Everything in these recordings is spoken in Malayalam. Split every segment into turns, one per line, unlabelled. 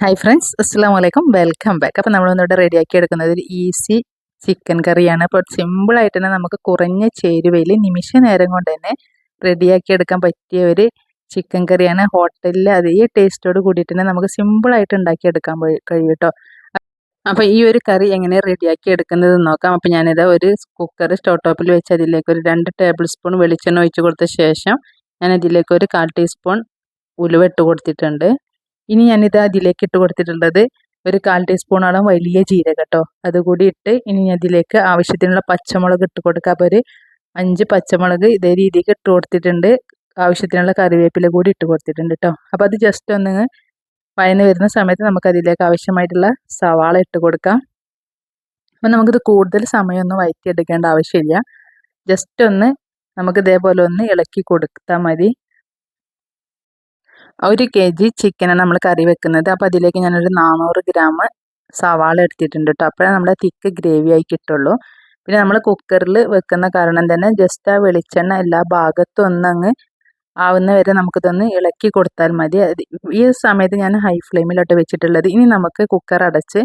ഹായ് ഫ്രണ്ട്സ് അസ്സാം വലൈക്കും വെൽക്കം ബാക്ക് അപ്പോൾ നമ്മളിന്നിവിടെ റെഡിയാക്കി എടുക്കുന്നത് ഒരു ഈസി ചിക്കൻ കറിയാണ് അപ്പോൾ സിമ്പിളായിട്ട് തന്നെ നമുക്ക് കുറഞ്ഞ ചേരുവയിൽ നിമിഷ നേരം കൊണ്ട് തന്നെ റെഡിയാക്കി എടുക്കാൻ പറ്റിയ ഒരു ചിക്കൻ കറിയാണ് ഹോട്ടലിൽ അതേ ടേസ്റ്റോട് കൂടിയിട്ട് തന്നെ നമുക്ക് സിമ്പിളായിട്ട് ഉണ്ടാക്കിയെടുക്കാൻ കഴിയും കേട്ടോ. അപ്പോൾ ഈ ഒരു കറി എങ്ങനെ റെഡിയാക്കി എടുക്കുന്നത് നോക്കാം. അപ്പോൾ ഞാനിത് ഒരു കുക്കർ സ്റ്റോ ടോപ്പിൽ വെച്ച് അതിലേക്ക് ഒരു രണ്ട് ടേബിൾ സ്പൂൺ വെളിച്ചെണ്ണ ഒഴിച്ച് കൊടുത്ത ശേഷം ഞാൻ അതിലേക്ക് ഒരു കാൽ ടീസ്പൂൺ ഉലുവ ഇട്ട് കൊടുത്തിട്ടുണ്ട്. ഇനി ഞാനിത് അതിലേക്ക് ഇട്ട് കൊടുത്തിട്ടുള്ളത് ഒരു കാൽ ടീസ്പൂണോളം വലിയ ജീരക കേട്ടോ അതുകൂടി ഇട്ട് ഇനി അതിലേക്ക് ആവശ്യത്തിനുള്ള പച്ചമുളക് ഇട്ട് കൊടുക്കുക അപ്പോൾ ഒരു അഞ്ച് പച്ചമുളക് ഇതേ രീതിക്ക് ഇട്ട് കൊടുത്തിട്ടുണ്ട്. ആവശ്യത്തിനുള്ള കറിവേപ്പില കൂടി ഇട്ട് കൊടുത്തിട്ടുണ്ട് കേട്ടോ അപ്പോൾ അത് ജസ്റ്റ് ഒന്ന് വയന്ന് വരുന്ന സമയത്ത് നമുക്ക് അതിലേക്ക് ആവശ്യമായിട്ടുള്ള സവാള ഇട്ട് കൊടുക്കാം. അപ്പം നമുക്കിത് കൂടുതൽ സമയമൊന്നും വയറ്റിയെടുക്കേണ്ട ആവശ്യമില്ല. ജസ്റ്റ് ഒന്ന് നമുക്ക് ഇതേപോലെ ഒന്ന് ഇളക്കി കൊടുത്താൽ മതി. ഒരു കെ ജി ചിക്കനാണ് നമ്മൾ കറി വെക്കുന്നത്. അപ്പോൾ അതിലേക്ക് ഞാനൊരു നാനൂറ് ഗ്രാം സവാള എടുത്തിട്ടുണ്ട് കേട്ടോ അപ്പോഴേ നമ്മുടെ തിക്ക് ഗ്രേവി ആയി കിട്ടുള്ളൂ. പിന്നെ നമ്മൾ കുക്കറിൽ വെക്കുന്ന കാരണം തന്നെ ജസ്റ്റ് ആ വെളിച്ചെണ്ണ എല്ലാ ഭാഗത്തും ഒന്നങ്ങ് ആവുന്ന വരെ നമുക്കിതൊന്ന് ഇളക്കി കൊടുത്താൽ മതി. ഈ സമയത്ത് ഞാൻ ഹൈ ഫ്ലെയിമിലോട്ട് വെച്ചിട്ടുള്ളത്. ഇനി നമുക്ക് കുക്കർ അടച്ച്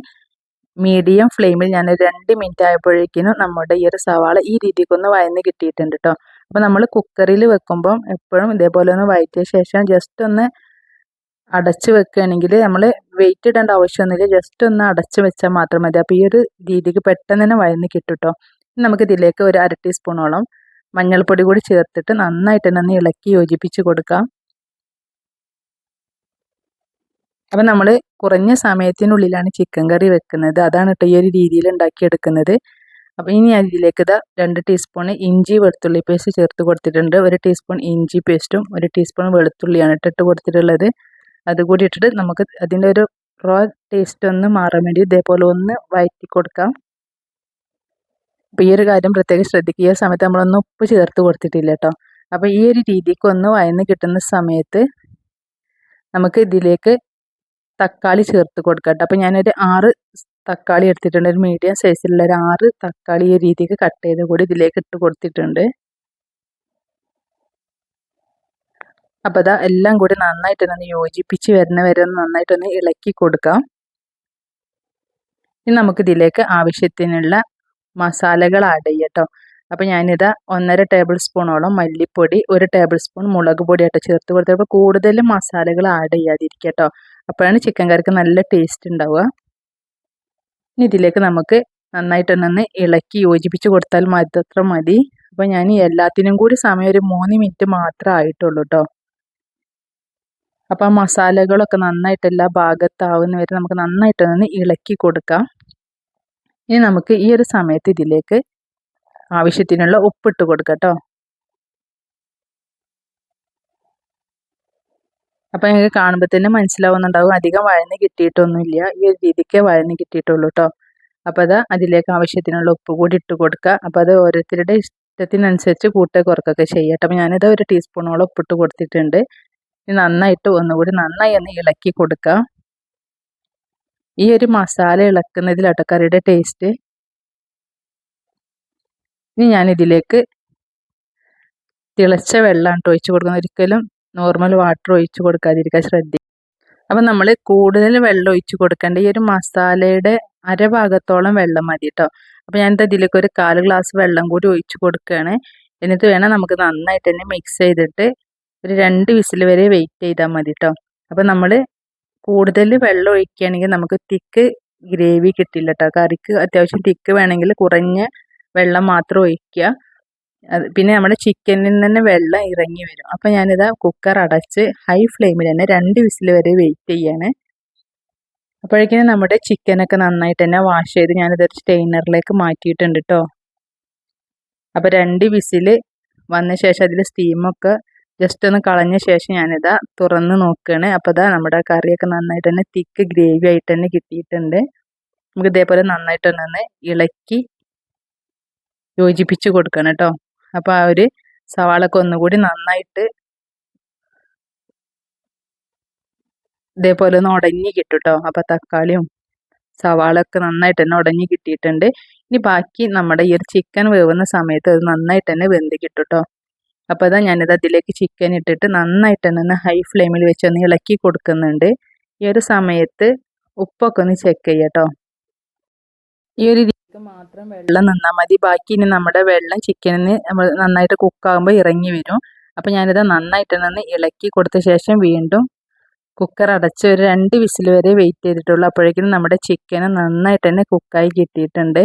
മീഡിയം ഫ്ലെയിമിൽ ഞാൻ രണ്ട് മിനിറ്റ് ആയപ്പോഴേക്കിനും നമ്മുടെ ഈ ഒരു സവാള ഈ രീതിക്കൊന്ന് വയന്ന് കിട്ടിയിട്ടുണ്ട് കേട്ടോ അപ്പോൾ നമ്മൾ കുക്കറിൽ വെക്കുമ്പം എപ്പോഴും ഇതേപോലെ ഒന്ന് വയറ്റിയ ശേഷം ജസ്റ്റ് ഒന്ന് അടച്ച് വെക്കുകയാണെങ്കിൽ നമ്മൾ വെയിറ്റ് ഇടേണ്ട ആവശ്യമൊന്നുമില്ല ജസ്റ്റ് ഒന്ന് അടച്ച് വെച്ചാൽ മാത്രം മതി. അപ്പോൾ ഈ ഒരു രീതിക്ക് പെട്ടെന്ന് തന്നെ കിട്ടും കേട്ടോ നമുക്ക് ഇതിലേക്ക് ഒരു അര ടീസ്പൂണോളം മഞ്ഞൾപ്പൊടി കൂടി ചേർത്തിട്ട് നന്നായിട്ട് തന്നെ ഒന്ന് ഇളക്കി യോജിപ്പിച്ച് കൊടുക്കാം. അപ്പം നമ്മൾ കുറഞ്ഞ സമയത്തിനുള്ളിലാണ് ചിക്കൻ കറി വെക്കുന്നത്. അതാണ് കേട്ടോ ഈ ഒരു രീതിയിൽ ഉണ്ടാക്കിയെടുക്കുന്നത്. അപ്പോൾ ഇനി അതിലേക്ക് ഇതാ രണ്ട് ടീസ്പൂൺ ഇഞ്ചി വെളുത്തുള്ളി പേസ്റ്റ് ചേർത്ത് കൊടുത്തിട്ടുണ്ട്. ഒരു ടീസ്പൂൺ ഇഞ്ചി പേസ്റ്റും ഒരു ടീസ്പൂൺ വെളുത്തുള്ളിയാണ് ഇട്ടിട്ട് കൊടുത്തിട്ടുള്ളത്. അതുകൂടി ഇട്ടിട്ട് നമുക്ക് അതിന്റെ ഒരു റോ ടേസ്റ്റ് ഒന്ന് മാറാൻ വേണ്ടി ഇതേപോലെ ഒന്ന് വഴറ്റി കൊടുക്കാം. അപ്പോൾ ഈ ഒരു കാര്യം പ്രത്യേകം ശ്രദ്ധിക്കുക. ഈ സമയത്ത് നമ്മളൊന്നും ഉപ്പ് ചേർത്ത് കൊടുത്തിട്ടില്ല കേട്ടോ അപ്പോൾ ഈ ഒരു രീതിക്ക് ഒന്ന് വയന്ന് കിട്ടുന്ന സമയത്ത് നമുക്ക് ഇതിലേക്ക് തക്കാളി ചേർത്ത് കൊടുക്കാം കേട്ടോ അപ്പോൾ ഞാനൊരു ആറ് തക്കാളി എടുത്തിട്ടുണ്ട്. ഒരു മീഡിയം സൈസിലുള്ള ഒരു ആറ് തക്കാളി ഈ രീതിക്ക് കട്ട് ചെയ്ത് കൂടി ഇതിലേക്ക് ഇട്ട് കൊടുത്തിട്ടുണ്ട്. അപ്പോൾ അതാ എല്ലാം കൂടി നന്നായിട്ടൊന്ന് യോജിപ്പിച്ച് വരുന്ന വരെ ഒന്ന് നന്നായിട്ടൊന്ന് ഇളക്കി കൊടുക്കാം. ഇനി നമുക്ക് ഇതിലേക്ക് ആവശ്യത്തിനുള്ള മസാലകൾ ആഡ് ചെയ്യട്ടോ അപ്പോൾ ഞാനിതാ ഒന്നര ടേബിൾ സ്പൂണോളം മല്ലിപ്പൊടി ഒരു ടേബിൾ സ്പൂൺ മുളക് പൊടിയായിട്ട് ചേർത്ത് കൊടുത്തപ്പോൾ കൂടുതൽ മസാലകൾ ആഡ് ചെയ്യാതിരിക്കട്ടോ കേട്ടോ. അപ്പോഴാണ് ചിക്കൻ കറിക്ക് നല്ല ടേസ്റ്റ് ഉണ്ടാവുക. ഇനി ഇതിലേക്ക് നമുക്ക് നന്നായിട്ട് നന്നായിട്ടൊന്ന് ഇളക്കി യോജിപ്പിച്ച് കൊടുത്താൽ മാത്രം മതി. അപ്പോൾ ഞാൻ എല്ലാത്തിനും കൂടി സമയം ഒരു മൂന്ന് മിനിറ്റ് മാത്രമേ ആയിട്ടുള്ളൂ കേട്ടോ അപ്പോൾ ആ മസാലകളൊക്കെ നന്നായിട്ട് എല്ലാ ഭാഗത്താവുന്ന വരെ നമുക്ക് നന്നായിട്ട് നന്നായിട്ടൊന്ന് ഇളക്കി കൊടുക്കാം. ഇനി നമുക്ക് ഈ ഒരു സമയത്ത് ഇതിലേക്ക് ആവശ്യത്തിനുള്ള ഉപ്പിട്ട് കൊടുക്കാം കേട്ടോ അപ്പോൾ നിങ്ങൾക്ക് കാണുമ്പോൾ തന്നെ മനസ്സിലാവുന്നുണ്ടാവും. അധികം വഴന്ന് കിട്ടിയിട്ടൊന്നുമില്ല. ഈ ഒരു രീതിക്ക് വഴന്ന് കിട്ടിയിട്ടുള്ളൂ കേട്ടോ അപ്പോൾ അത് അതിലേക്ക് ആവശ്യത്തിനുള്ള ഉപ്പ് കൂടി ഇട്ട് കൊടുക്കുക അപ്പോൾ അത് ഓരോരുത്തരുടെ ഇഷ്ടത്തിനനുസരിച്ച് കൂട്ടുക കുറക്കൊക്കെ ചെയ്യാം. അപ്പോൾ ഞാനിത് ഒരു ടീസ്പൂണോളം ഉപ്പിട്ട് കൊടുത്തിട്ടുണ്ട്. നന്നായിട്ട് ഒന്നുകൂടി നന്നായി ഒന്ന് ഇളക്കി കൊടുക്കുക ഈ ഒരു മസാല ഇളക്കുന്നതിലാട്ടോ കറിയുടെ ടേസ്റ്റ് ഇനി ഞാനിതിലേക്ക് തിളച്ച വെള്ളമാണ് ഒഴിച്ച് കൊടുക്കുന്നത്. ഒരിക്കലും നോർമൽ വാട്ടർ ഒഴിച്ച് കൊടുക്കാതിരിക്കാൻ ശ്രദ്ധിക്കുക. അപ്പം നമ്മൾ കൂടുതൽ വെള്ളം ഒഴിച്ച് കൊടുക്കേണ്ട ഈ ഒരു മസാലയുടെ അരഭാഗത്തോളം വെള്ളം മതി കേട്ടോ അപ്പോൾ ഞാനിത് ഇതിലേക്ക് ഒരു കാൽ ഗ്ലാസ് വെള്ളം കൂടി ഒഴിച്ച് കൊടുക്കുകയാണ്. എന്നിട്ട് വേണം നമുക്ക് നന്നായിട്ട് തന്നെ മിക്സ് ചെയ്തിട്ട് ഒരു രണ്ട് വിസിൽ വരെ വെയിറ്റ് ചെയ്താൽ മതി കേട്ടോ അപ്പം നമ്മൾ കൂടുതൽ വെള്ളം ഒഴിക്കുകയാണെങ്കിൽ നമുക്ക് തിക്ക് ഗ്രേവി കിട്ടില്ല കേട്ടോ കറിക്ക് അത്യാവശ്യം തിക്ക് വേണമെങ്കിൽ കുറഞ്ഞ വെള്ളം മാത്രം ഒഴിക്കുക. പിന്നെ നമ്മുടെ ചിക്കനിൽ തന്നെ വെള്ളം ഇറങ്ങി വരും. അപ്പോൾ ഞാനിതാ കുക്കർ അടച്ച് ഹൈ ഫ്ലെയിമിൽ തന്നെ രണ്ട് വിസിൽ വരെ വെയിറ്റ് ചെയ്യാണ്. അപ്പോഴേക്കും നമ്മുടെ ചിക്കനൊക്കെ നന്നായിട്ട് തന്നെ വാഷ് ചെയ്ത് ഞാനിതൊരു സ്റ്റെയിനറിലേക്ക് മാറ്റിയിട്ടുണ്ട് കേട്ടോ അപ്പോൾ രണ്ട് വിസിൽ വന്ന ശേഷം അതിൽ സ്റ്റീമൊക്കെ ജസ്റ്റ് ഒന്ന് കളഞ്ഞ ശേഷം ഞാനിതാ തുറന്ന് നോക്കുകയാണ് അപ്പോൾ ഇതാ നമ്മുടെ കറിയൊക്കെ നന്നായിട്ട് തന്നെ തിക്ക് ഗ്രേവി ആയിട്ട് തന്നെ കിട്ടിയിട്ടുണ്ട്. നമുക്ക് ഇതേപോലെ നന്നായിട്ടൊന്നൊന്ന് ഇളക്കി യോജിപ്പിച്ച് കൊടുക്കണം കേട്ടോ അപ്പോൾ ആ ഒരു സവാളൊക്കെ ഒന്നുകൂടി നന്നായിട്ട് ഇതേപോലെ ഒന്ന് ഉടങ്ങി കിട്ടും കേട്ടോ അപ്പോൾ തക്കാളിയും സവാളൊക്കെ നന്നായിട്ട് തന്നെ ഉടങ്ങി കിട്ടിയിട്ടുണ്ട്. ഇനി ബാക്കി നമ്മുടെ ഈ ഒരു ചിക്കൻ വേവുന്ന സമയത്ത് അത് നന്നായിട്ട് തന്നെ വെന്ത് കിട്ടും കേട്ടോ അപ്പോൾ അതാ ഞാനിത് അതിലേക്ക് ചിക്കൻ ഇട്ടിട്ട് നന്നായിട്ട് തന്നെ ഒന്ന് ഹൈ ഫ്ലെയിമിൽ വെച്ച് ഒന്ന് ഇളക്കി കൊടുക്കുന്നുണ്ട്. ഈ ഒരു സമയത്ത് ഉപ്പൊക്കെ ഒന്ന് ചെക്ക് ചെയ്യാം ഈ ഒരു മാത്രം വെള്ളം നിന്നാൽ മതി. ബാക്കി ഇനി നമ്മുടെ വെള്ളം ചിക്കനിന് നമ്മൾ നന്നായിട്ട് കുക്കാകുമ്പോൾ ഇറങ്ങി വരും. അപ്പോൾ ഞാനിത് നന്നായിട്ട് നിന്ന് ഇളക്കി കൊടുത്ത ശേഷം വീണ്ടും കുക്കർ അടച്ച് ഒരു രണ്ട് വിസിൽ വരെ വെയിറ്റ് ചെയ്തിട്ടുള്ളൂ. അപ്പോഴേക്കും നമ്മുടെ ചിക്കൻ നന്നായിട്ട് തന്നെ കുക്കായി കിട്ടിയിട്ടുണ്ട്.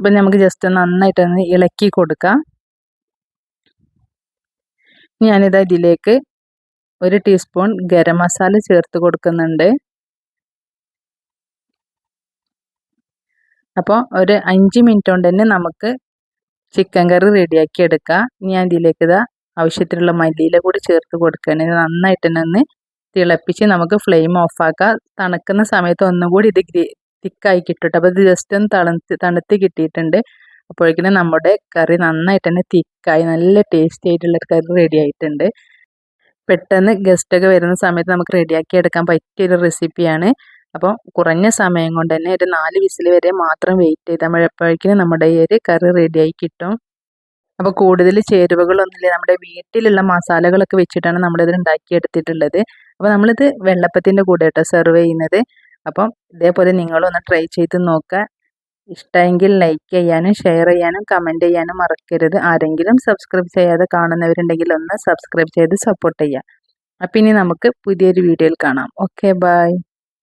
അപ്പം നമുക്ക് ജസ്റ്റ് നന്നായിട്ട് ഒന്ന് ഇളക്കി കൊടുക്കാം. ഞാനിത് ഇതിലേക്ക് ഒരു ടീസ്പൂൺ ഗരം മസാല ചേർത്ത് കൊടുക്കുന്നുണ്ട്. അപ്പോൾ ഒരു അഞ്ച് മിനിറ്റ് കൊണ്ട് തന്നെ നമുക്ക് ചിക്കൻ കറി റെഡിയാക്കി എടുക്കാം. ഞാൻ ഇതിലേക്ക് ഇതാ ആവശ്യത്തിനുള്ള മല്ലിയില കൂടി ചേർത്ത് കൊടുക്കുകയാണ് നന്നായിട്ട് തന്നെ ഒന്ന് തിളപ്പിച്ച് നമുക്ക് ഫ്ലെയിം ഓഫാക്കാം തണുക്കുന്ന സമയത്ത് ഒന്നും കൂടി ഇത് തിക്കായി കിട്ടും അപ്പോൾ ഇത് ജസ്റ്റ് ഒന്ന് തണുത്ത് തണുത്ത് കിട്ടിയിട്ടുണ്ട്. അപ്പോഴേക്കിനും നമ്മുടെ കറി നന്നായിട്ട് തന്നെ തിക്കായി നല്ല ടേസ്റ്റി ആയിട്ടുള്ള കറി റെഡി ആയിട്ടുണ്ട്. പെട്ടെന്ന് ഗസ്റ്റൊക്കെ വരുന്ന സമയത്ത് നമുക്ക് റെഡിയാക്കി എടുക്കാൻ പറ്റിയൊരു റെസിപ്പിയാണ് അപ്പോൾ കുറഞ്ഞ സമയം കൊണ്ട് തന്നെ ഒരു നാല് വിസിൽ വരെ മാത്രം വെയിറ്റ് ചെയ്താൽ നമ്മുടെ ഈ ഒരു കറി റെഡിയായി കിട്ടും. അപ്പോൾ കൂടുതൽ ചേരുവകളൊന്നുമില്ല നമ്മുടെ വീട്ടിലുള്ള മസാലകളൊക്കെ വെച്ചിട്ടാണ് നമ്മളിത് ഉണ്ടാക്കിയെടുത്തിട്ടുള്ളത്. അപ്പോൾ നമ്മളിത് വെള്ളപ്പത്തിന്റെ കൂടെ കേട്ടോ സെർവ് ചെയ്യുന്നത്. അപ്പം ഇതേപോലെ നിങ്ങളൊന്ന് ട്രൈ ചെയ്ത് നോക്കുക. ഇഷ്ടമെങ്കിൽ ലൈക്ക് ചെയ്യാനും ഷെയർ ചെയ്യാനും കമന്റ് ചെയ്യാനും മറക്കരുത്. ആരെങ്കിലും സബ്സ്ക്രൈബ് ചെയ്യാതെ കാണുന്നവരുണ്ടെങ്കിൽ ഒന്ന് സബ്സ്ക്രൈബ് ചെയ്ത് സപ്പോർട്ട് ചെയ്യുക. അപ്പം ഇനി നമുക്ക് പുതിയൊരു വീഡിയോയിൽ കാണാം. Okay bye